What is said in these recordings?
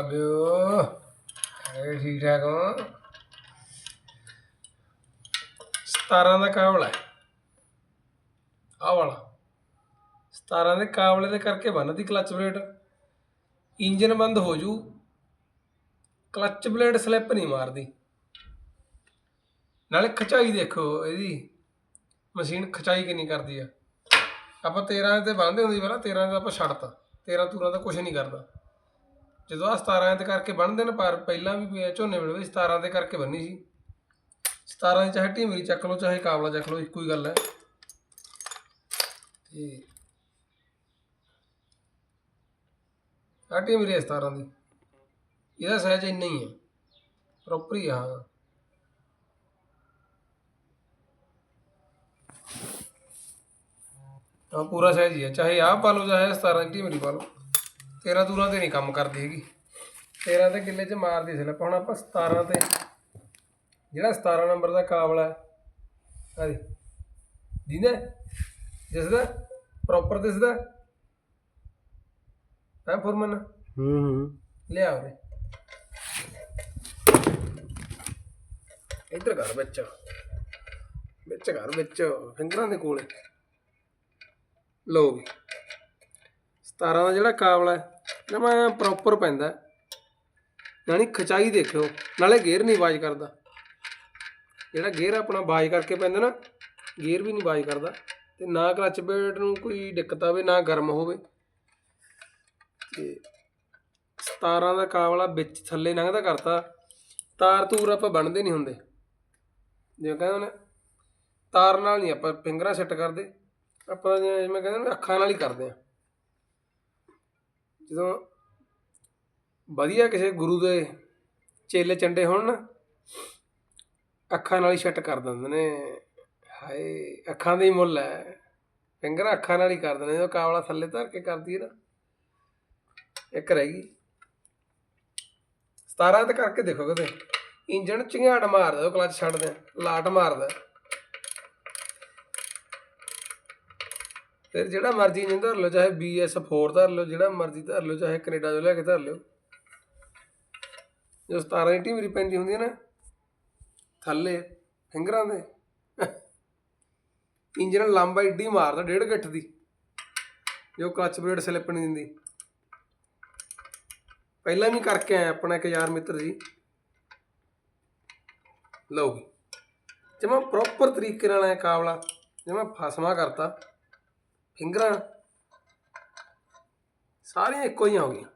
ਅਬਿਓ ਇਹ ਠੀਕ ਠਾਕ ਹੋ? 17 ਦਾ ਕਾਬਲਾ ਹੈ। ਆਹ ਵਾਲਾ। 17 ਦੇ ਕਾਬਲੇ ਦੇ ਕਰਕੇ ਬੰਨਦੀ ਕਲਚ ਪਲੇਟ ਇੰਜਨ ਬੰਦ ਹੋ ਜੂ। ਕਲਚ ਪਲੇਟ ਸਲਿੱਪ ਨਹੀਂ ਮਾਰਦੀ। ਨਾਲੇ ਖਚਾਈ ਦੇਖੋ ਇਹਦੀ। ਮਸ਼ੀਨ ਖਚਾਈ ਕਿੰਨੀ ਕਰਦੀ ਆ। ਆਪਾਂ 13 ਤੇ ਬੰਨਦੇ ਹੁੰਦੀ ਪਹਿਲਾਂ 13 ਤੇ ਆਪਾਂ ਛੱਡਤਾ। 13 ਤੂਰਾਂ ਦਾ ਕੁਝ ਨਹੀਂ ਕਰਦਾ। ਜਦੋਂ ਆ 17 ਤੇ ਕਰਕੇ ਬੰਨਦੇ ਨੇ ਪਰ ਪਹਿਲਾਂ ਵੀ ਝੋਨੇ ਵੇਲੇ ਵੀ 17 ਤੇ ਕਰਕੇ ਬੰਨੀ ਸੀ। 17 ਦੀ ਚਾਹੇ ਢੀਮਰੀ ਚੱਕ ਲਓ, ਚਾਹੇ ਕਾਬਲਾ ਚੱਕ ਲਓ, ਇੱਕੋ ਹੀ ਗੱਲ ਹੈ। ਤੇ ਆ ਢੀਮਰੀ ਹੈ 17 ਦੀ। ਇਹਦਾ ਸਾਈਜ਼ ਇੰਨਾ ਹੀ ਹੈ। ਪ੍ਰੋਪਰ ਹੀ ਆ, ਹਾਂ। ਆ ਪੂਰਾ ਸਾਈਜ਼ ਹੀ ਹੈ। ਚਾਹੇ ਆਹ ਪਾ ਲਓ, ਚਾਹੇ 17 ਦੀ ਢੀਮਰੀ ਪਾ ਲਓ। 13 ਦੂਰਾਂ ਤੇ ਨਹੀਂ ਕੰਮ ਕਰਦੀ ਹੈਗੀ। 13 ਤੇ ਕਿੱਲੇ 'ਚ ਮਾਰਦੀ ਸੀ ਹੁਣ ਆਪਾਂ 17 ਤੇ ਜਿਹੜਾ 17 ਨੰਬਰ ਦਾ ਕਾਬਲਾ ਹੈ ਆਦੀ ਦੀਨੇ ਦਿਸਦਾ ਪ੍ਰੋਪਰ ਦਿਸਦਾ। ਹੈ ਫੁਰਮਨ? ਹੂੰ ਹੂੰ। ਲਿਆ ਉਰੇ। ਇੱਧਰ ਕਰ ਵਿੱਚ ਵਿੱਚ ਕਰ ਵਿੱਚ ਫਿੰਗਰਾਂ ਦੇ ਕੋਲੇ। ਲਓ ਵੀ। 17 ਦਾ ਜਿਹੜਾ ਕਾਬਲਾ ਹੈ ਜਮਾ ਪ੍ਰੋਪਰ ਪੈਂਦਾ ਹੈ। ਯਾਨੀ ਖਚਾਈ ਦੇਖਿਓ, ਨਾਲੇ ਗੇਅਰ ਨਹੀਂ ਆਵਾਜ਼ ਕਰਦਾ। ਜਿਹੜਾ ਗੇਅਰ ਆਪਣਾ ਬਾਜ਼ ਕਰਕੇ ਪੈਂਦਾ ਨਾ ਗੇਅਰ ਵੀ ਨਹੀਂ ਆਵਾਜ਼ ਕਰਦਾ। ਤੇ ਨਾ ਕਲਚ ਪਲੇਟ ਨੂੰ ਕੋਈ ਦਿੱਕਤ ਆਵੇ, ਨਾ ਗਰਮ ਹੋਵੇ। ਤੇ 17 ਦਾ ਕਾਬਲਾ ਵਿੱਚ ਥੱਲੇ ਲੰਘਦਾ ਕਰਤਾ, ਤਾਰ ਤੂਰ ਆਪਾਂ ਬਣਦੇ ਨਹੀਂ ਹੁੰਦੇ। ਜਿਵੇਂ ਕਹਿੰਦੇ ਨੇ ਤਾਰ ਨਾਲ ਨਹੀਂ ਆਪਾਂ ਫਿੰਗਰਾਂ ਸੈੱਟ ਕਰਦੇ। ਆਪਾਂ ਜਿਵੇਂ ਕਹਿੰਦੇ ਨੇ ਅੱਖਾਂ ਨਾਲ ਹੀ ਕਰਦੇ ਆ। ਜਦੋਂ ਵਧੀਆ ਕਿਸੇ ਗੁਰੂ ਦੇ ਚੇਲੇ ਚੰਡੇ ਹੋਣ ਨਾ ਅੱਖਾਂ ਨਾਲ ਹੀ ਸੈੱਟ ਕਰ ਦਿੰਦੇ ਨੇ। ਹਾਏ ਅੱਖਾਂ ਦਾ ਹੀ ਮੁੱਲ ਹੈ ਫਿੰਗਰ ਅੱਖਾਂ ਨਾਲ ਹੀ ਕਰ ਦਿੰਦੇ ਜਦੋਂ ਕਾਬਲਾ ਥੱਲੇ ਧਰ ਕੇ ਕਰਦੀ ਹੈ ਨਾ। ਇੱਕ ਰਹਿ ਗਈ। 17 ਤੇ ਕਰਕੇ ਦੇਖੋ ਕਦੇ ਇੰਜਣ ਚਿੰਗਾੜ ਮਾਰਦਾ ਉਹ ਕਲਚ ਛੱਡਦੇ ਆ, ਲਾਟ ਮਾਰਦਾ। ਫਿਰ ਜਿਹੜਾ ਮਰਜ਼ੀ ਇੰਜਨ ਧਰ ਲਓ, ਚਾਹੇ BS4 ਧਰ ਲਓ, ਜਿਹੜਾ ਮਰਜ਼ੀ ਧਰ ਲਓ, ਚਾਹੇ ਕੈਨੇਡਾ ਤੋਂ ਲੈ ਕੇ ਧਰ ਲਿਓ। ਜੋ 17 ਇੰਟੀ ਮੇਰੀ ਪੈਂਦੀ ਹੁੰਦੀ ਹੈ ਨਾ, ਥੱਲੇ, ਫਿੰਗਰਾਂ ਦੇ। ਇੰਜਨ ਲੰਬਾ ਇੱਡੀ ਮਾਰਦਾ, ਡੇਢ ਗਿੱਠ ਦੀ। ਜੋ ਕਲਚ ਪਲੇਟ ਸਲਿੱਪ ਨਹੀਂ ਦਿੰਦੀ। ਪਹਿਲਾਂ ਵੀ ਕਰਕੇ ਆਇਆ ਆਪਣਾ ਇੱਕ ਯਾਰ ਮਿੱਤਰ ਜੀ। ਲਓ ਵੀ ਜਮਾ ਪ੍ਰੋਪਰ ਤਰੀਕੇ ਨਾਲ ਇਹ ਕਾਬਲਾ ਜਮਾ ਫਸਮਾ ਕਰਤਾ। ਫਿੰਗਰਾਂ ਸਾਰੀਆਂ ਇੱਕੋ ਹੀ ਹੋ ਗਈਆਂ।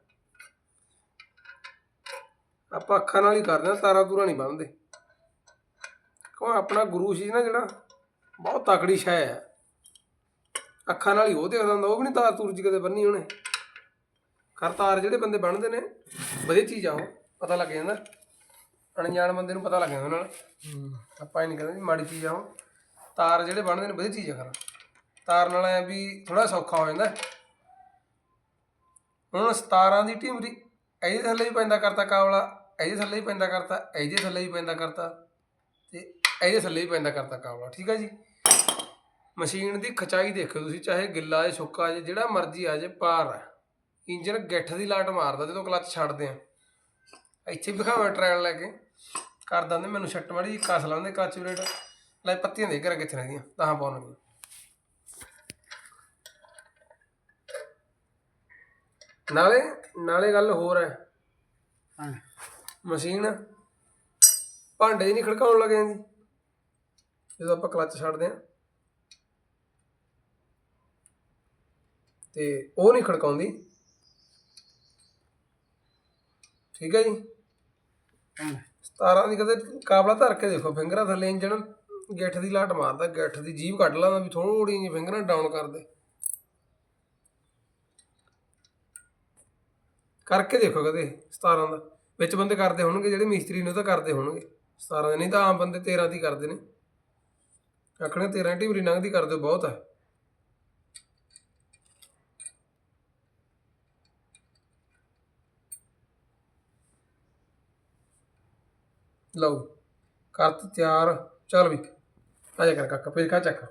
ਆਪਾਂ ਅੱਖਾਂ ਨਾਲ ਹੀ ਕਰਦੇ ਹਾਂ ਤਾਰਾ ਤੂਰਾ ਨਹੀਂ ਬੰਨਦੇ ਕਿਉਂ? ਆਪਣਾ ਗੁਰੂ ਸੀ ਨਾ ਜਿਹੜਾ ਬਹੁਤ ਤਕੜੀ ਸ਼ੈ ਹੈ। ਅੱਖਾਂ ਨਾਲ ਹੀ ਉਹ ਦੇਖਦਾ ਹੁੰਦਾ ਉਹ ਵੀ ਨਹੀਂ ਤਾਰ ਤੂਰ ਜੀ ਕਦੇ ਬੰਨੀ ਉਹਨੇ। ਕਰਤਾਰ ਜਿਹੜੇ ਬੰਦੇ ਬਣਦੇ ਨੇ ਵਧੀਆ ਚੀਜ਼ ਆ ਉਹ ਪਤਾ ਲੱਗ ਜਾਂਦਾ। ਅਣਜਾਣ ਬੰਦੇ ਨੂੰ ਪਤਾ ਲੱਗ ਜਾਂਦਾ ਉਹਨਾਂ ਨਾਲ ਆਪਾਂ ਇਹ ਨਹੀਂ ਕਹਿੰਦੇ ਮਾੜੀ ਚੀਜ਼ ਆ ਉਹ। ਤਾਰ ਜਿਹੜੇ ਬਣਦੇ ਨੇ ਵਧੀਆ ਚੀਜ਼ ਆ ਖਰਾ। ਤਾਰਨ ਨਾਲ ਐ ਵੀ ਥੋੜਾ ਸੌਖਾ ਹੋ ਜਾਂਦਾ। ਹੁਣ 17 ਦੀ ਢੀਮਰੀ ਇਹਦੇ ਥੱਲੇ ਵੀ ਪੈਂਦਾ ਕਰਤਾ ਕਾਬਲਾ, ਇਹਦੇ ਥੱਲੇ ਵੀ ਪੈਂਦਾ ਕਰਤਾ, ਇਹਦੇ ਥੱਲੇ ਵੀ ਪੈਂਦਾ ਕਰਤਾ ਤੇ ਇਹਦੇ ਥੱਲੇ ਵੀ ਪੈਂਦਾ ਕਰਤਾ ਕਾਬਲਾ, ਠੀਕ ਹੈ ਜੀ? ਮਸ਼ੀਨ ਦੀ ਖਚਾਈ ਦੇਖੋ ਤੁਸੀਂ, ਚਾਹੇ ਗਿੱਲਾ ਹੈ ਸੁੱਕਾ ਹੈ ਜਿਹੜਾ ਮਰਜ਼ੀ ਆ ਜੇ ਪਾਰ ਹੈ ਇੰਜਨ ਗਿੱਠ ਦੀ ਲਾਟ ਮਾਰਦਾ ਜਦੋਂ ਕਲੱਚ ਛੱਡਦੇ ਆ। ਇੱਥੇ ਵਿਖਾਵਾਂ ਟ੍ਰਾਇਲ ਲੈ ਕੇ। ਕਰ ਦਿੰਦੇ ਮੈਨੂੰ ਛੱਟ ਮਾੜੀ ਜੀ ਕਸ ਲਾਉਂਦੇ ਕਲੱਚ ਪਲੇਟ ਲੈ ਪੱਤੀਆਂ ਦੇ ਘਰਾਂ ਕਿੱਥੇ ਰਹਿੰਦੀਆਂ, ਤਾਂ ਪਾਉਣਗੀਆਂ ਨਾਲੇ ਨਾਲੇ ਗੱਲ ਹੋਰ ਹੈ। ਹਾਂ। ਮਸ਼ੀਨ ਭਾਂਡੇ ਨਹੀਂ ਖੜਕਾਉਣ ਲੱਗ ਜਾਂਦੀ। ਜਦੋਂ ਆਪਾਂ ਕਲੱਚ ਛੱਡਦੇ ਆ ਤੇ ਉਹ ਨਹੀਂ ਖੜਕਾਉਂਦੀ। ਠੀਕ ਹੈ ਜੀ? ਹਾਂ। 17 ਦੀ ਕਦੇ ਕਾਬਲਾ ਧਰ ਕੇ ਦੇਖੋ ਫਿੰਗਰਾਂ ਥੱਲੇ ਇੰਜਣ ਗਿੱਠ ਦੀ ਲਾਟ ਮਾਰਦਾ ਗਿੱਠ ਦੀ ਜੀਭ ਕੱਢ ਲਾਂਦਾ ਵੀ ਥੋੜੀ ਜਿਹੀ ਫਿੰਗਰਾਂ ਡਾਊਨ ਕਰ ਦੇ। ਕਰਕੇ ਦੇਖੋ ਕਦੇ 17 ਦਾ। ਵਿੱਚ ਬੰਦੇ ਕਰਦੇ ਹੋਣਗੇ ਜਿਹੜੇ ਮਿਸਤਰੀ ਨੇ ਉਹ ਤਾਂ ਕਰਦੇ ਹੋਣਗੇ। 17 ਦੇ ਨਹੀਂ ਤਾਂ ਆਮ ਬੰਦੇ 13 ਦੀ ਕਰਦੇ ਨੇ। ਆਖਣੇ 13 ਢੀਮਰੀ ਨੰਗ ਦੀ ਕਰਦੇ ਹੋ, ਬਹੁਤ ਹੈ ਲਓ ਕਰਤ ਤਿਆਰ। ਚੱਲ ਵੀ ਆ ਜਾ ਕਰ ਕਾਕਾ ਪੇਖਾ ਚੱਕ।